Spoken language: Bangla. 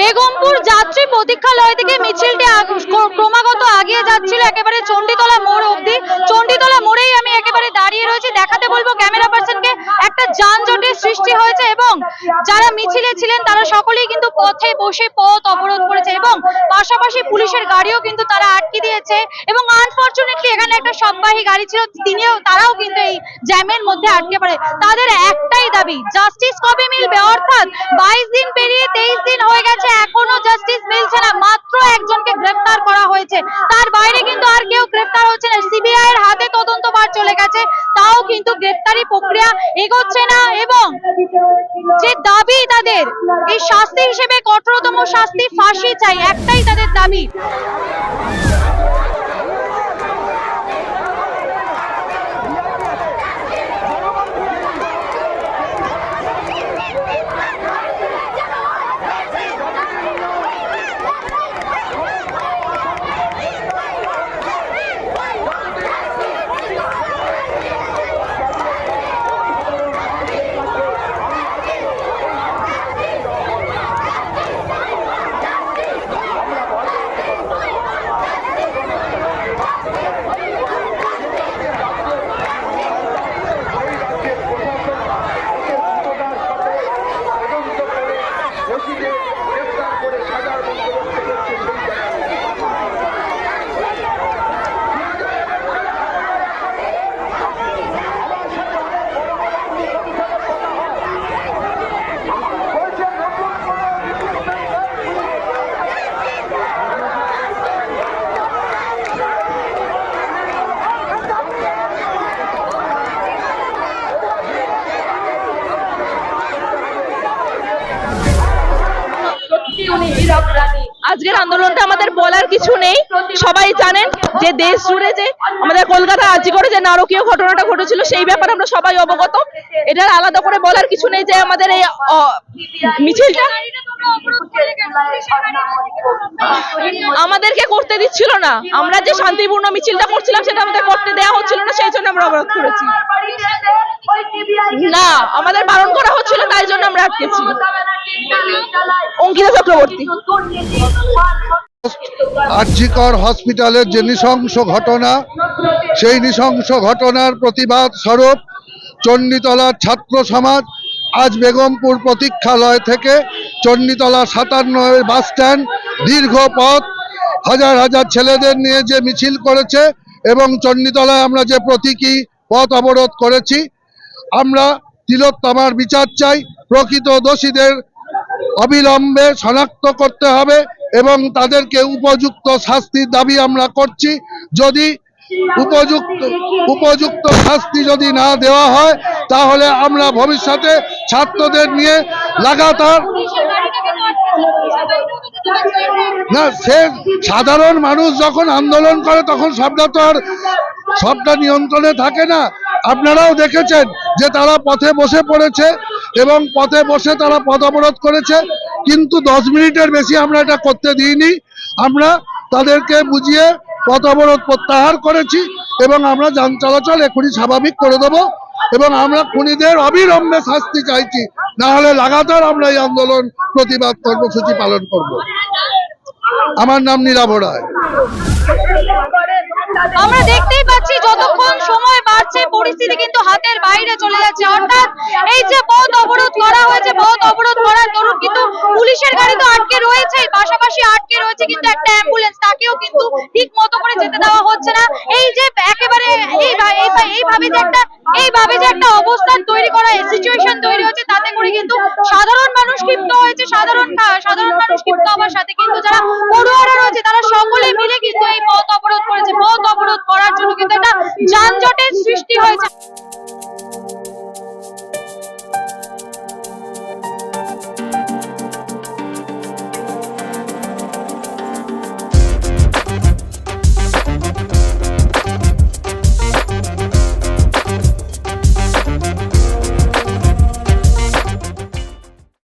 বেগমপুর যাত্রী প্রতীক্ষালয় থেকে মিছিলটি ক্রমাগত আগিয়ে যাচ্ছিল। একেবারে চণ্ডীতলা মোড় অবধি। চণ্ডীতলা মোড়েই আমি একেবারে দাঁড়িয়ে রয়েছি। দেখাতে বলব ক্যামেরা পার্সনকে, একটা যানজটের সৃষ্টি হয়েছে এবং যারা মিছিলে ছিলেন, তারা সকলেই কিন্তু পথে বসে পথ অবরোধ করেছে এবং পাশাপাশি পুলিশের গাড়িও কিন্তু তারা আটকে দিয়েছে এবং আনফরচুনেটলি এখানে একটা সববাহী গাড়ি ছিল, তিনিও, তারাও কিন্তু এই জ্যামের মধ্যে আটকে পড়ে। তাদের একটাই দাবি। জাস্টিস কবে মিলবে? অর্থাৎ বাইশ দিন পেরিয়ে তেইশ দিন হয়ে গেছে, এখনও জাস্টিস মিলছে না। মাত্র একজনকে গ্রেফতার করা হয়েছে। তার বাইরে কিন্তু আর কেউ গ্রেফতার হচ্ছে না। সিবিআই এর হাতে তদন্ত তদন্তভার চলে গেছে। তাও কিন্তু গ্রেফতারি প্রক্রিয়া এগোচ্ছে না এবং যে দাবি তাদের, এই শাস্তি হিসেবে কঠোরতম শাস্তি ফাঁসি চাই। একটাই তাদের দাবি। আজকের আন্দোলনটা আমাদের বলার কিছু নেই। সবাই জানেন যে দেশ জুড়ে যে আমাদের কলকাতা আজি করে যে নারকীয় ঘটনাটা ঘটেছিল, সেই ব্যাপারে আমরা সবাই অবগত। এটার আলাদা করে বলার কিছু নেই যে আমাদের এই মিছিলটা আমাদেরকে করতে দিচ্ছিল না। আমরা যে শান্তিপূর্ণ মিছিলটা করছিলাম, সেটা আমাদের করতে দেওয়া হচ্ছিল না, সেই জন্য আমরা অবরোধ করেছি। না, আমাদের বারণ করা হচ্ছিল, তাই জন্য আমরা আটকেছি। অঙ্কিতা চক্রবর্তী। আর্জিকর হসপিটালের যে নৃশংস ঘটনা, সেই নৃশংস ঘটনার প্রতিবাদ স্বরূপ চণ্ডীতলার ছাত্র সমাজ আজ বেগমপুর প্রতীক্ষালয় থেকে চণ্ডীতলা সাতান্ন বাস স্ট্যান্ড দীর্ঘ পথ। হাজার হাজার ছেলেদের নিয়ে যে মিছিল করেছে এবং চণ্ডীতলায় আমরা যে প্রতীকী পথ অবরোধ করেছি, আমরা তিলোত্তমার বিচার চাই। প্রকৃত দোষীদের অবিলম্বে শনাক্ত করতে হবে এবং তাদেরকে উপযুক্ত শাস্তির দাবি আমরা করছি। যদি উপযুক্ত উপযুক্ত শাস্তি যদি না দেওয়া হয়, তাহলে আমরা ভবিষ্যতে ছাত্রদের নিয়ে লাগাতার না, সে সাধারণ মানুষ যখন আন্দোলন করে, তখন সবটা তো আর সবটা নিয়ন্ত্রণে থাকে না। আপনারাও দেখেছেন যে তারা পথে বসে পড়েছে এবং পথে বসে তারা পথ অবরোধ করেছে। কিন্তু দশ মিনিটের বেশি আমরা এটা করতে দিইনি। আমরা তাদেরকে বুঝিয়ে পথ অবরোধ প্রত্যাহার করেছি এবং আমরা যান চলাচল এখনই স্বাভাবিক করে দেবো। এবং আমরা খুনিদের অবিলম্বে শাস্তি চাইছি। না হলে লাগাতার আমরা এই আন্দোলন প্রতিবাদ কর্মসূচি পালন করব। আমার নাম নীলাভ রায়। আমরা দেখতেই পাচ্ছি যতক্ষণ সময় বাড়ছে, পরিস্থিতি কিন্তু হাতের বাইরে চলে যাচ্ছে। অর্থাৎ এই যে পথ অবরোধ করা হয়েছে, পথ অবরোধ করার দরুন কিন্তু পুলিশের গাড়ি তো আটকে রয়েছে পাশাপাশি আটকে রয়েছে কিন্তু একটা অ্যাম্বুলেন্স। তাকেও কিন্তু ঠিক মতো করে যেতে দেওয়া হচ্ছে না। এই যে একেবারে এই এইভাবে যে একটা এইভাবে যে একটা অবস্থান তৈরি করা সিচুয়েশন তৈরি হচ্ছে, তাতে করে কিন্তু সাধারণ মানুষ ক্ষিপ্ত হয়েছে, সাধারণ সাধারণ মানুষ ক্ষিপ্ত হওয়ার সাথে কিন্তু যারা পড়ুয়ারা রয়েছে, তারা সকলে মিলে কিন্তু এই পথ অবরোধ করেছে। পথ অবরোধ করার জন্য কিন্তু একটা যানজটের সৃষ্টি হয়েছে।